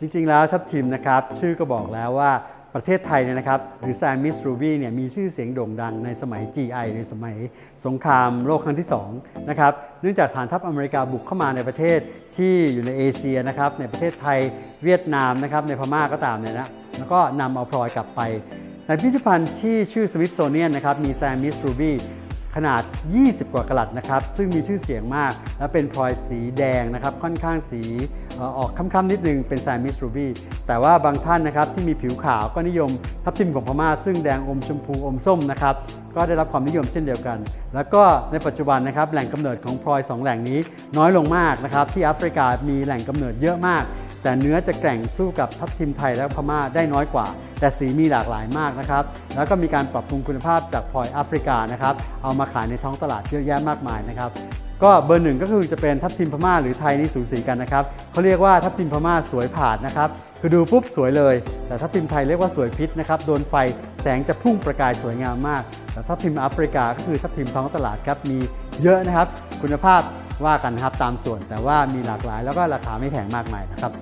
จริงๆแล้วทัพทีมนะครับชื่อก็บอกแล้วว่าประเทศไทยเนี่ยนะครับหรือแซมมิสรูบี้เนี่ยมีชื่อเสียงโด่งดังในสมัย GI ในสมัยสงครามโลกครั้งที่2นะครับเนื่องจากฐานทัพอเมริกาบุกเข้ามาในประเทศที่อยู่ในเอเชียนะครับในประเทศไทยเวียดนามนะครับในพม่าก็ตามเนี่ยนะแล้วก็นำเอาพลอยกลับไปในพิพิธภัณฑ์ที่ชื่อสวิตโซเนียนนะครับมีแซมมิสรูบี้ นาด 20 กว่ากลัดนะครับ ซึ่งมีชื่อเสียงมาก และเป็นพลอยสีแดงนะครับ ค่อนข้างสีออกค้ำๆนิดนึงเป็นแซมมิสรูบี้แต่ว่าบางท่านนะครับที่มีผิวขาวก็นิยมทับทิมของพม่า ซึ่งแดงอมชมพูอมส้มนะครับ ก็ได้รับความนิยมเช่นเดียวกัน แล้วก็ในปัจจุบันนะครับแหล่งกำเนิดของพลอยสองแหล่งนี้น้อยลงมากนะครับที่แอฟริกามีแหล่งกำเนิดเยอะมาก แต่เนื้อจะแกร่งสู้กับทับทิมไทยและพม่าได้น้อยกว่า แต่สีมีหลากหลายมากนะครับ แล้วก็มีการปรับปรุงคุณภาพจากพลอยแอฟริกานะครับ เอามาขายในท้องตลาดเยอะแยะมากมายนะครับ ก็เบอร์หนึ่งก็คือจะเป็นทับทิมพม่าหรือไทยนี่สูสีกันนะครับเขาเรียกว่าทับทิมพม่าสวยผาดนะครับ คือดูปุ๊บสวยเลย แต่ทับทิมไทยเรียกว่าสวยพิษนะครับ โดนไฟแสงจะพุ่งประกายสวยงามมาก แต่ทับทิมแอฟริกาก็คือทับทิมท้องตลาดครับ มีเยอะนะครับ คุณภาพว่ากันนะครับตามส่วนแต่ว่ามีหลากหลายแล้วก็ราคาไม่แพงมากมายนะครับ